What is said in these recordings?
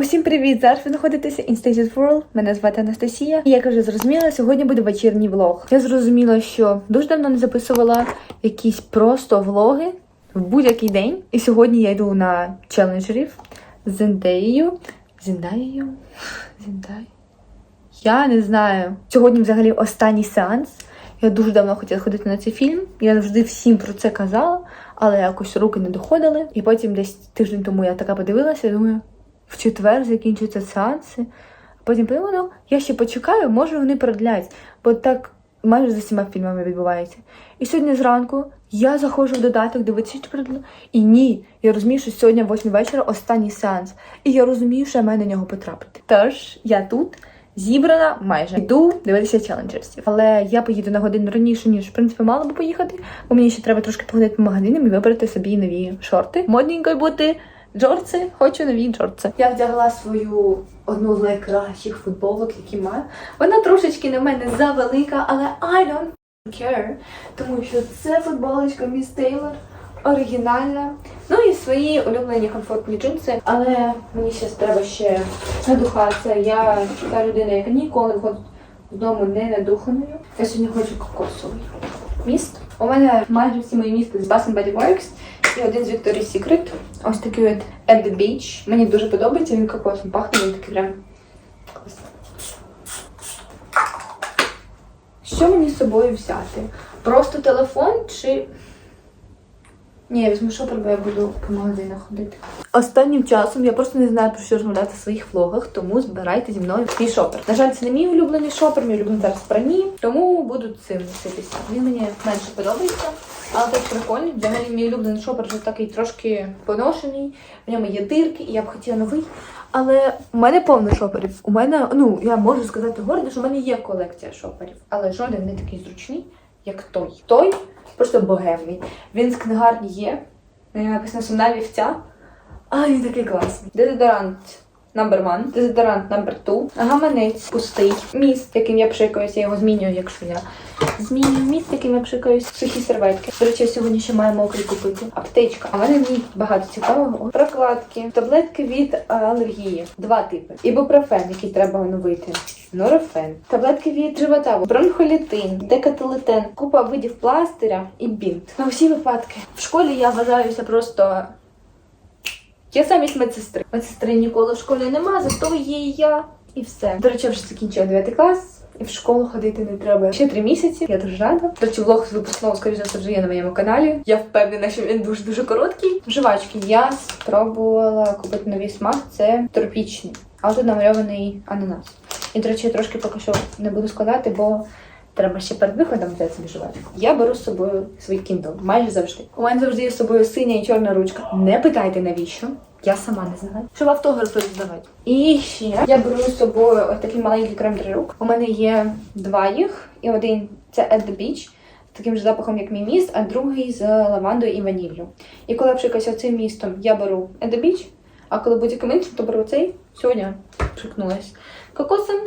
Усім привіт! Зараз ви знаходитеся in Stasis World. Мене звати Анастасія. І як вже зрозуміла, сьогодні буде вечірній влог. Я зрозуміла, що дуже давно не записувала якісь просто влоги в будь-який день. І сьогодні я йду на челенджерів з Зендеєю. Зендаєю? Зендай? Я не знаю. Сьогодні взагалі останній сеанс. Я дуже давно хотіла ходити на цей фільм. Я завжди всім про це казала, але якось руки не доходили. І потім десь тиждень тому я така подивилася і думаю, в четвер закінчуються сеанси. Потім подумала, я ще почекаю, може вони продлять. Бо так майже з усіма фільмами відбувається. І сьогодні зранку я заходжу в додаток, дивитися, чи продлю. І ні, я розумію, що сьогодні, в 8 вечора, останній сеанс. І я розумію, що я маю на нього потрапити. Тож я тут. Зібрана майже йду дивитися челенджерсів. Але я поїду на годину раніше, ніж в принципі мала би поїхати, бо мені ще треба трошки походити по магазинам і вибрати собі нові шорти. Модненько бути джорці, хочу нові джорці. Я вдягла свою одну з найкращих футболок, які маю. Вона трошечки на мене завелика, але I don't care, тому що це футболочка Міс Тейлор. Оригінальна. Ну і свої улюблені комфортні джинси. Але мені ще треба ще надухатися. Я та людина, яка ніколи виходить додому не надуханою. Я сьогодні хочу кокосовий міст. У мене майже всі мої місти з Bath Body Works і один з Victoria's Secret. Ось такий от At the Beach. Мені дуже подобається, він кокосом пахне, він такий прям класний. Що мені з собою взяти? Просто телефон чи. Ні, я візьму шопер, бо я буду по магазинах ходити. Останнім часом я просто не знаю про що розмовляти в своїх влогах, тому збирайте зі мною свій шопер. На жаль, це не мій улюблений шопер, мій улюблений зараз прані, тому буду цим носитися. Він мені менше подобається, але теж прикольний. Взагалі мій улюблений шопер вже такий трошки поношений. В ньому є дирки, і я б хотіла новий. Але у мене повно шоперів. У мене, ну я можу сказати гордо, що в мене є колекція шоперів, але жоден не такий зручний, як той. Той просто богемний. Він з книгарні є. На нього написано сумна вівця. А, він такий класний. Дезодорант number one, дезодорант number two, гаманець пустий, міст, яким я пшикаюсь, я його змінюю, якщо я змінюю міст, яким я пшикаюсь, сухі серветки. До речі, сьогодні ще маю мокрий купити. Аптечка. А в мене в ній багато цікавого. Прокладки, таблетки від е, алергії. Два типи. Ібупрофен, який треба оновити. Норофен, таблетки від живота, бронхолітин, декателетен, купа видів пластиря і бінт. На усі випадки. В школі я вважаюся просто я замість медсестри. Медсестри ніколи в школі нема, зато є я і все. До речі, вже закінчила 9 клас. І в школу ходити не треба ще три місяці. Я дуже рада. До речі, влог з випускного, скоріше все, вже є на моєму каналі. Я впевнена, що він дуже дуже короткий. Жвачки я спробувала купити новий смак. Це тропічний, а тут намальований ананас. І, до речі, я трошки поки що не буду складати, бо треба ще перед виходом взяти собі жвачку. Я беру з собою свій Kindle майже завжди. У мене завжди є з собою синя і чорна ручка. Не питайте навіщо. Я сама не знаю. Щоб автографи здавати. І ще я беру з собою ось такий маленький крем для рук. У мене є два їх, і один це At the Beach. з Таким же запахом, як мій міст, а другий з лавандою і ваніллю. І коли я пшикаюся цим містом, я беру At the Beach, а коли будь-яким іншим, то беру цей. Сьогодні пшикнулась кокосом,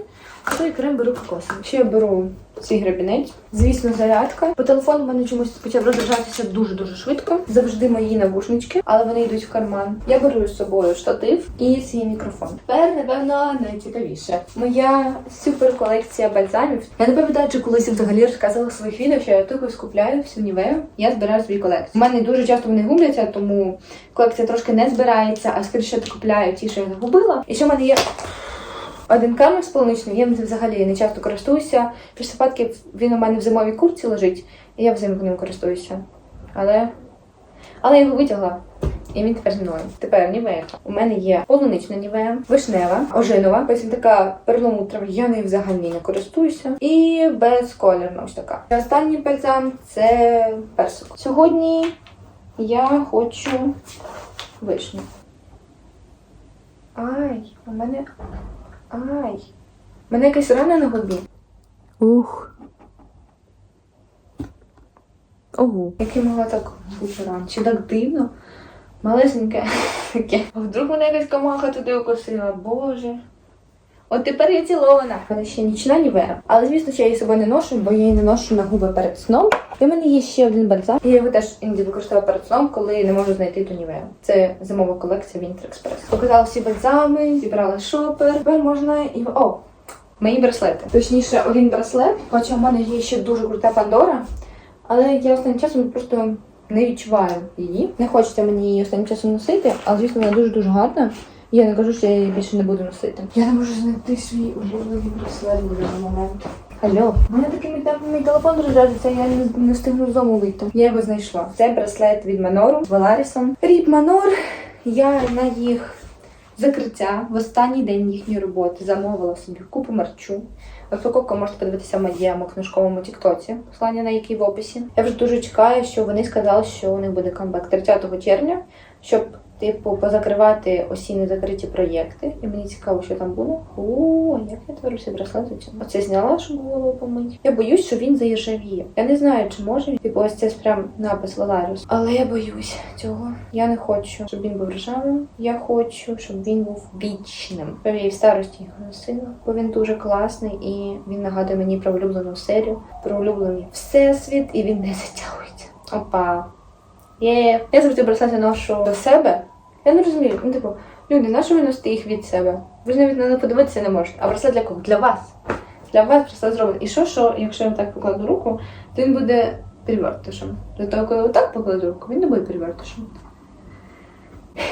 той крем беру кокосом. Ще я беру цей гребінець. Звісно, зарядка. По телефону в мене чомусь почав розряджатися дуже-дуже швидко. Завжди мої навушнички, але вони йдуть в карман. Я беру з собою штатив і свій мікрофон. Тепер, напевно, найцікавіше. Моя супер колекція бальзамів. Я не пам'ятаю, чи колись я взагалі розказувала в своїх відео, що я тупо скупляю всю нівею. Я збираю свої колекції. У мене дуже часто вони губляться, тому колекція трошки не збирається, а скоріше купляю ті, що я загубила. І що в мене є один камінь полуничний, я взагалі не часто користуюся. Після випадків він у мене в зимовій курці лежить, і я взимку ним користуюся. Але але я його витягла. І він тепер зі мною. Тепер нівея. У мене є полунична нівея, вишнева, ожинова. Ось така перламутрова. Я нею взагалі не користуюся. І безколірна ось така. І Останній бальзам це персик. Сьогодні я хочу вишню. Ай, у мене. Ай. Мене якась рана на губі. Ух. Ого. Яке могла так бути ран? Чи так дивно? Малесеньке таке. А вдруг мене якась комаха туди укусила? Боже. От тепер я цілована. Вона ще нічна нівера. Але звісно, що я її собою не ношу, бо я її не ношу на губи перед сном. І в мене є ще один бальзам. Я його теж іноді використовую перед сном, коли не можу знайти ту нівею. Це зимова колекція Winter Express. Показала всі бальзами, зібрала шопер. Тепер можна і о, мої браслети. Точніше, один браслет. Хоча в мене є ще дуже крута Пандора. Але я останнім часом просто не відчуваю її. Не хочеться мені її останнім часом носити, але звісно вона дуже дуже гарна. Я не кажу, що я її більше не буду носити. Я не можу знайти свій улюблений браслет в даний момент. Алло, у мене такий мій, телефон розряджається, я не, не встигну з дому вийти. Я його знайшла. Це браслет від Манору Веларісом. Ріп Манор. Я на їх закриття в останній день їхньої роботи замовила собі купу мерчу. Розпаковку можете подивитися в моєму книжковому тіктоці, послання на який в описі. Я вже дуже чекаю, що вони сказали, що у них буде камбек 30 червня, щоб типу позакривати усі незакриті проєкти. І мені цікаво, що там буде. О, як я усі браслети. Оце зняла, щоб голову помить. Я боюсь, що він заіржавіє. Я не знаю, чи може він. Типу, ось це прям напис Веларіус. Але я боюсь цього. Я не хочу, щоб він був ржавим. Я хочу, щоб він був вічним. Я в старості його носила, бо він дуже класний і він нагадує мені про улюблену серію, про улюблений всесвіт, і він не затягується. Опа. Є. Я завжди браслети ношу до себе. Я не розумію. Ну, типу, люди, на що ви носите їх від себе? Ви ж навіть на них подивитися не можете. А браслет для кого? Для вас. Для вас браслет зроблений. І що, що, якщо я так покладу руку, то він буде перевертишем. До того, коли отак покладу руку, він не буде перевертишем.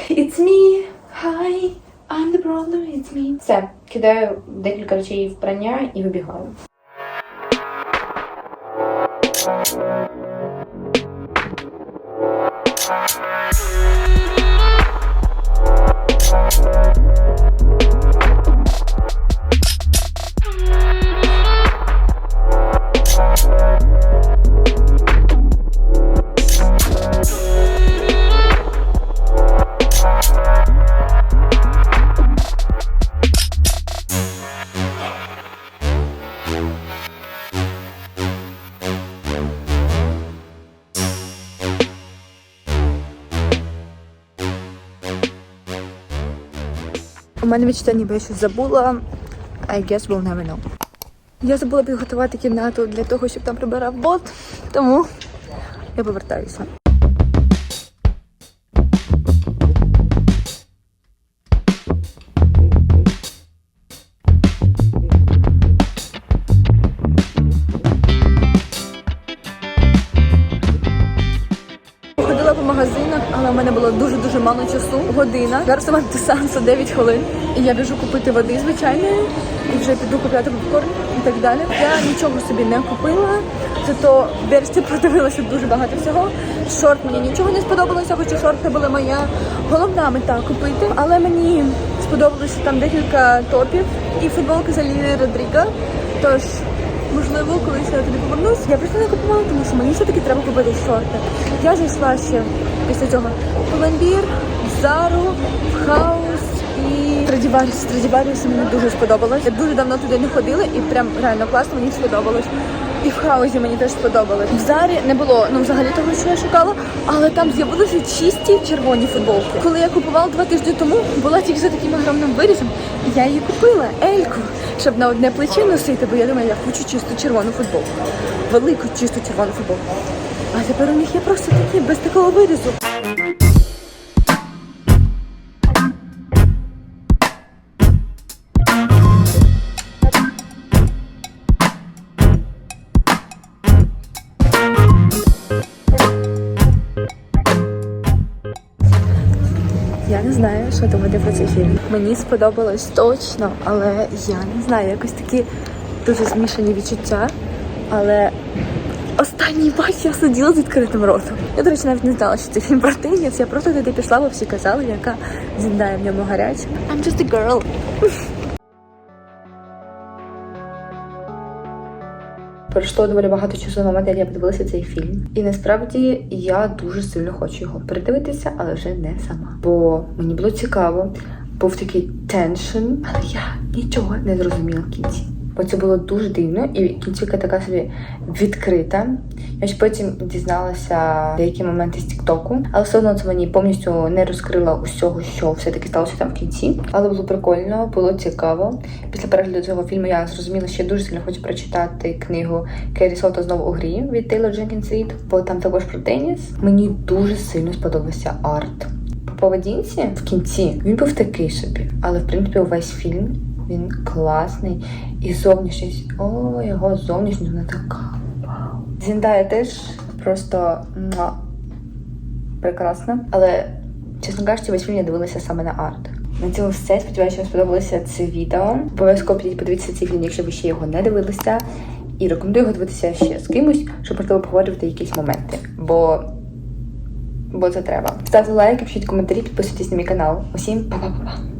It's me. Hi. I'm the problem. It's me. Все. Кидаю декілька речей в прання і вибігаю. Мене відчуття, ніби я щось забула. I guess we'll never know. Я забула підготувати кімнату для того, щоб там прибирав бот, тому я повертаюся. Година. Зараз у мене до сеансу 9 хвилин. І я біжу купити води звичайної, і вже піду купляти попкорн і так далі. Я нічого собі не купила. Зато в Берсті продивилася дуже багато всього. Шорт мені нічого не сподобалося, хоча шорти були моя головна мета купити. Але мені сподобалося там декілька топів і футболки за Лілі Родріга. Тож Можливо, колись я туди повернусь. Я просто не купувала, тому що мені все-таки треба купити шорти. Я зайшла ще після цього в в Зару, в Хаус і Страдіваріус. Страдіваріус мені дуже сподобалось. Я дуже давно туди не ходила і прям реально класно мені сподобалось. І в хаузі мені теж сподобалось. В зарі не було ну взагалі того, що я шукала, але там з'явилися чисті червоні футболки. Коли я купувала два тижні тому, була тільки за таким огромним вирізом, і я її купила ельку, щоб на одне плече носити, бо я думаю, я хочу чисту червону футболку. Велику чисту червону футболку. А тепер у них є просто такі без такого вирізу. Що думати про цей фільм. Мені сподобалось точно, але я не знаю, якось такі дуже змішані відчуття. Але останній матч я сиділа з відкритим ротом. Я, до речі, навіть не знала, що це фільм про тинів. Я просто туди пішла, бо всі казали, яка зіндає в ньому гаряча. I'm just a girl. Пройшло доволі багато часу на момент, як я подивилася цей фільм. І насправді я дуже сильно хочу його передивитися, але вже не сама. Бо мені було цікаво, був такий теншн, але я нічого не зрозуміла в кінці. Бо це було дуже дивно, і кінцівка така собі відкрита. Я ж потім дізналася деякі моменти з Тіктоку, але все одно це мені повністю не розкрила усього, що все-таки сталося там в кінці. Але було прикольно, було цікаво. Після перегляду цього фільму я зрозуміла, що я дуже сильно хочу прочитати книгу Керрі Сота знову у грі від Тейлор Дженкінс Рід, бо там також про теніс. Мені дуже сильно сподобався арт. По поведінці в кінці він був такий собі, але в принципі увесь фільм він класний. І зовнішність, о, його зовнішність вона така. Вау. Зіндая теж просто муа, прекрасна. Але, чесно кажучи, весь фільм я дивилася саме на арт. На цьому все. Сподіваюся, вам сподобалося це відео. Обов'язково підіть подивіться цей фільм, якщо ви ще його не дивилися. І рекомендую його дивитися ще з кимось, щоб можливо поговорити якісь моменти. Бо, бо це треба. Ставте лайки, пишіть коментарі, підписуйтесь на мій канал. Усім па-па-па-па.